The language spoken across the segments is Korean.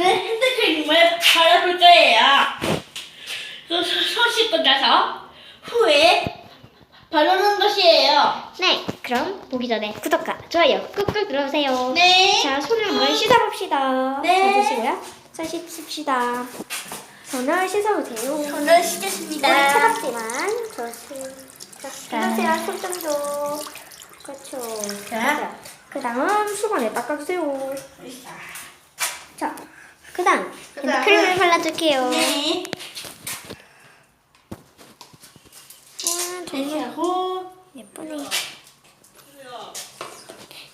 오늘 핸드크림을 발라볼 거예요. 그 손 씻고 나서 후에 바르는 것이에요. 네, 그럼 보기 전에 구독과 좋아요 꾹꾹 눌러주세요. 네. 자, 손을 한번 씻어봅시다. 네. 자, 드시고요. 자, 씻읍시다. 손을 씻어보세요. 물이 씻겠습니다. 차갑지만 좋습니다. 자, 해보세요. 손좀도. 그렇죠. 자. 그 다음 수건에 닦아주세요. 자, 그 다음 그다음은- 크림을 발라줄게요. 네. 이렇게 정말 하고 예쁘네.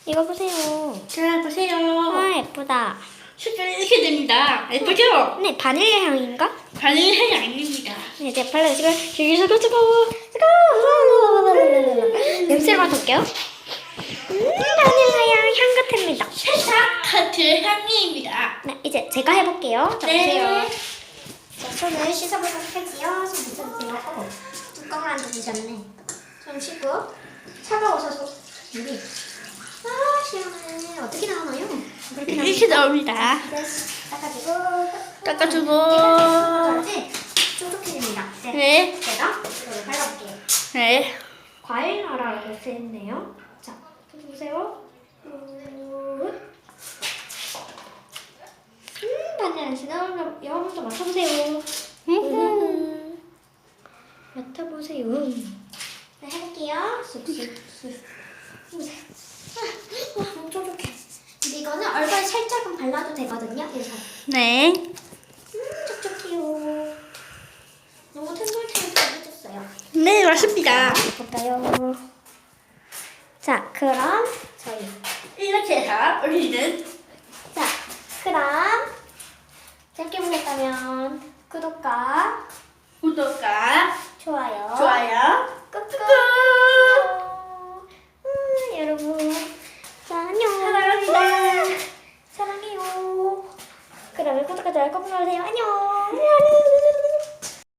이거 보세요. 자 보세요. 아, 예쁘다. 색깔이 이렇게 됩니다. 예쁘죠? 네, 바닐라 향인가? 바닐라 향이 아닙니다. 네, 이제 발라주시고 여기서 고 뜨거워 뜨거워 냄새를 맡아볼게요 음 바닐라 향 향긋합니다 살짝 카트 향기입니다. 네이 제 제가 해볼게요 자 네. 자 손을 씻어보도록 할게요 손 묻혀주세요 어, 뚜껑을 안 닫으셨네 손 씻고 차가워서 손 물이 아 시원해 어떻게 나오나요? 그렇게? 이렇게 나옵니다. 네, 닦아주고 닦아주고. 촉촉해집니다 네. 네. 제가 이걸 발라볼게요 네. 과일 나라라고 쓰였네요. 자, 보세요. 음, 바닐라 향 여러분도 맡아보세요. 음, 맡아보세요. 네, 해볼게요. 쑥쑥쑥. 와, 너무 촉촉해. 근데 이거는 얼굴에 살짝은 발라도 되거든요. 그래서 네. 음, 촉촉해요. 너무 탱글탱글해졌어요. 네, 맞습니다. 볼까요? 자, 그럼 저희 이렇게 해서 우리는 자, 그럼 재밌게 보셨다면 구독과 구독과 좋아요, 좋아요 꾹꾹 꾹 음, 여러분, 자 안녕. 사랑합니다. 사랑해요. 그러면 구독과 좋아요 꾹 눌러주세요. 안녕.